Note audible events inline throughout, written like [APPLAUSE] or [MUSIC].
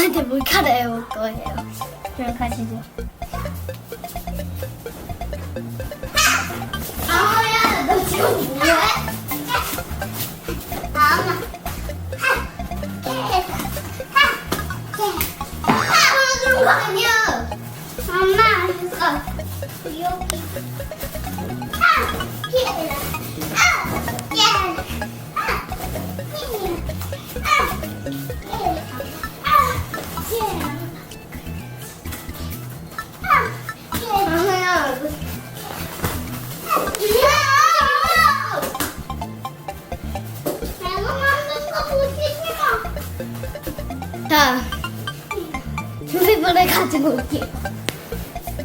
엄마한테 몰카를 해올 거예요. 그럼 가시죠. 아우야, 너 지금 뭐해? 아. 엄마, 이거 여기. 자, 조리불을 가지고 올게요.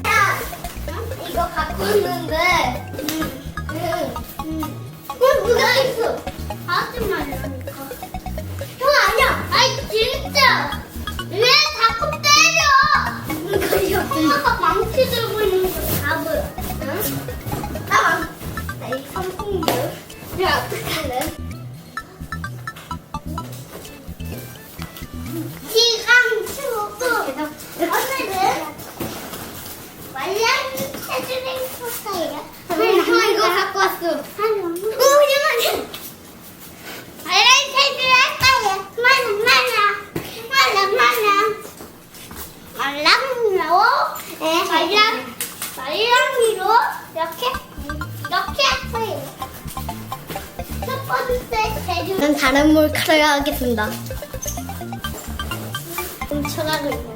야, 이거 갖고 있는데, 음, 음, 음. 어, 누가 있어? 하지 말라니까. 형 아니야. 아이 진짜. 왜 자꾸 때려? 이거 엄마가 망치 들고 있는 거 다 보여. 응? 나 망. 나이 삼풍물. 야 어떡할래? 말랑이로 이렇게 이렇게 할 거예요. 첫 번째 재료. 난 다른 몰카를 하겠습니다. 훔쳐가고 있는 거.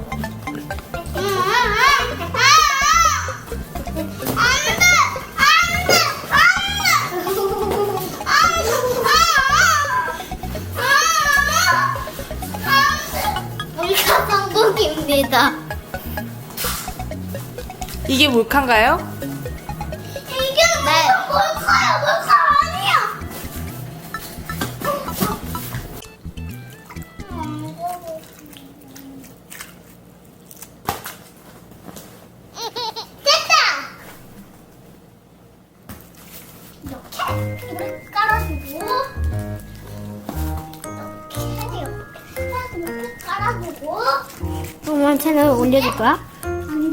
성공입니다. 이게 몰카인가요? 이게 네. 몰카야, 몰카 아니야. 됐다. 이렇게 이렇게 깔아주고 이렇게 이렇게 깔아주고 엄마 채널 올려줄 거야? 하면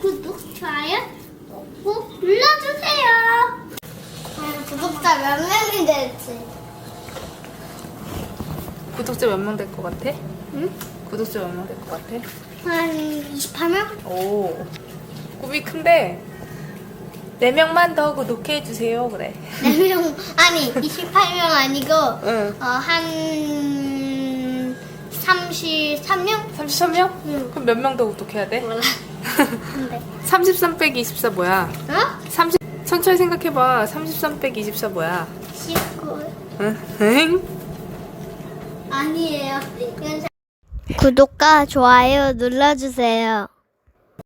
구독, 좋아요 꼭 눌러주세요. 구독자 몇 명이 될지. 구독자 몇 명 될 것 같아? 응? 구독자 몇명될것 같아? 한 28명? 오, 꿈이 큰데 4명만 더 구독해주세요. 그래. 4명, 아니, 28명 아니고, [LAUGHS] 응. 어, 한 33명? 33명? 응. 그럼 몇 명 더 구독해야 돼? 몰라. [LAUGHS] 근데. 33 빼기 24 뭐야? 어? 30, 천천히 생각해봐. 33 빼기 24 뭐야? 19. 응? 응? 아니에요. 이건 구독과 좋아요 눌러주세요.